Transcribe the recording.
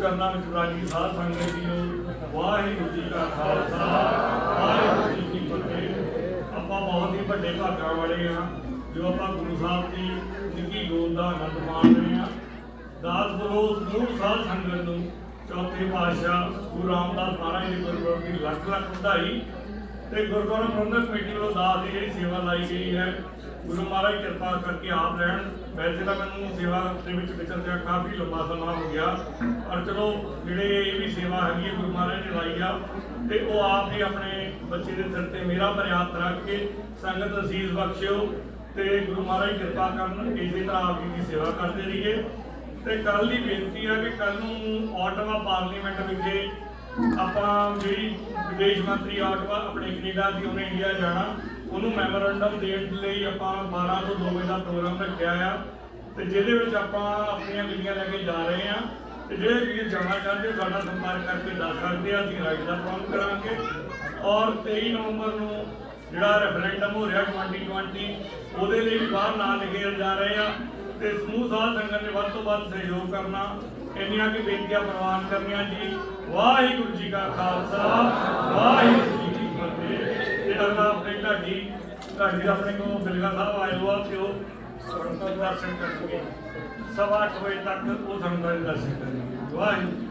ਕਰਨਾ ਰਾਜ ਦੀ ਸਾਧ ਸੰਗਤ ਜੀ ਵਾਹਿਗੁਰੂ ਜੀ ਕਾ ਖਾਲਸਾ ਵਾਹਿਗੁਰੂ ਜੀ ਕੀ ਫਤਿਹ ਆਪਾਂ ਬਹੁਤ ਹੀ ਵੱਡੇ ਭਾਗਾਂ ਵਾਲੇ ਆ ਜੋ ਆਪਾਂ ਗੁਰੂ ਸਾਹਿਬ ਦੀ ਨਿੱਕੀ ਗੋਦ ਦਾ ਆਨੰਦ ਮਾਣ ਰਹੇ ਆ ਦਾਸ ਬਲੋ ਸਮੂਹ ਸਾਧ ਸੰਗਤ ਨੂੰ ਚੌਥੇ ਪਾਤਸ਼ਾਹ ਗੁਰੂ ਰਾਮਦਾਸ ਮਹਾਰਾਜ ਦੇ ਗੁਰਪੁਰਬ ਦੀ ਲੱਖ ਲੱਖ ਵਧਾਈ ਤੇ ਗੁਰਦੁਆਰਾ ਪ੍ਰਬੰਧਕ ਕਮੇਟੀ ਵੱਲੋਂ ਦਾਸ ਦੀ ਜਿਹੜੀ ਸੇਵਾ ਲਾਈ ਗਈ ਹੈ, ਗੁਰੂ ਮਹਾਰਾਜ ਕਿਰਪਾ ਕਰਕੇ ਆਪ ਰਹਿਣ। ਵੈਸੇ ਤਾਂ ਮੈਨੂੰ ਸੇਵਾ ਦੇ ਵਿੱਚ ਵਿਚਰਦਿਆਂ ਕਾਫੀ ਲੰਬਾ ਸਮਾਂ ਹੋ ਗਿਆ ਔਰ ਚਲੋ ਜਿਹੜੇ ਇਹ ਵੀ ਸੇਵਾ ਹੈਗੀ ਹੈ, ਗੁਰੂ ਮਹਾਰਾਜ ਨੇ ਲਾਈ ਆ, ਤੇ ਉਹ ਆਪ ਹੀ ਆਪਣੇ ਬੱਚੇ ਦੇ ਸਿਰ ਤੇ ਮੇਰਾ ਬਰਿਆਤ ਰੱਖ ਕੇ ਸੰਗਤ ਅਸੀਸ ਬਖਸ਼ਿਓ ਤੇ ਗੁਰੂ ਮਹਾਰਾਜ ਕਿਰਪਾ ਕਰਨ ਇਸੇ ਤਰ੍ਹਾਂ ਆਪ ਜੀ ਦੀ ਸੇਵਾ ਕਰਦੇ ਰਹੀਏ। ਤੇ ਕੱਲ ਦੀ ਬੇਨਤੀ ਆ ਕਿ ਕੱਲ ਨੂੰ ਆਟਵਾ ਪਾਰਲੀਮੈਂਟ ਵਿਖੇ ਆਪਾਂ ਜਿਹੜੀ ਵਿਦੇਸ਼ ਮੰਤਰੀ ਆਟਵਾ ਆਪਣੇ ਕੈਨੇਡਾ ਦੀ ਉਹਨੇ ਇੰਡੀਆ ਜਾਣਾ। ਉਹਨੂੰ ਮੈਮੋਰੰਡਮ ਦੇਣ ਲਈ ਆਪਾਂ 12 ਤੋਂ 2 ਵਜੇ ਦਾ ਪ੍ਰੋਗਰਾਮ ਰੱਖਿਆ ਆ। ਤੇ ਜਿਹਦੇ ਵਿੱਚ ਆਪਾਂ ਆਪਣੀਆਂ ਗੱਡੀਆਂ ਲੈ ਕੇ ਜਾ ਰਹੇ ਆ। ਤੇ ਜਿਹੜੇ ਵੀਰ ਜਾਣਾ ਚਾਹੁੰਦੇ ਸਾਡਾ ਸੰਪਰਕ ਕਰਕੇ ਦੱਸ ਸਕਦੇ ਆ, ਅਸੀਂ ਰਾਈਡ ਦਾ ਪ੍ਰਬੰਧ ਕਰਾਂਗੇ। ਔਰ 23 ਨਵੰਬਰ ਨੂੰ ਜਿਹੜਾ ਰੈਫਰੈਂਡਮ ਹੋ ਰਿਹਾ 2020 ਉਹਦੇ ਲਈ ਵੀ ਬਾਹਰ ਨਾਂ ਲਿਖੇ ਜਾ ਰਹੇ ਆ। ਤੇ ਸਮੂਹ ਸਾਧ ਸੰਗਤ ਨੇ ਵੱਧ ਤੋਂ ਵੱਧ ਸਹਿਯੋਗ ਕਰਨਾ, ਇੰਨੀਆਂ ਕਿ ਬੇਨਤੀਆਂ ਪ੍ਰਵਾਨ ਕਰਨੀਆਂ ਜੀ। ਵਾਹਿਗੁਰੂ ਜੀ ਕਾ ਖਾਲਸਾ, ਵਾਹਿਗੁਰੂ ਜੀ ਕੀ ਫਤਿਹ। ਤੇ ਅਗਲਾ ਆਪਣੇ ਢਾਡੀ ਢਾਡੀ ਦਾ ਆਪਣੇ ਕੋਲ ਬਿਲਗਾ ਸਾਹਿਬ ਆਏ ਹੋਆ ਤੇ ਉਹ ਸੰਗਤਾਂ ਦਰਸ਼ਨ ਕਰਨਗੇ। ਸਵਾ ਅੱਠ ਵਜੇ ਤੱਕ ਉਹ ਸੰਗਤਾਂ ਦੇ ਦਰਸ਼ਨ ਕਰਨਗੇ। ਵਾਹਿਗੁਰੂ ਜੀ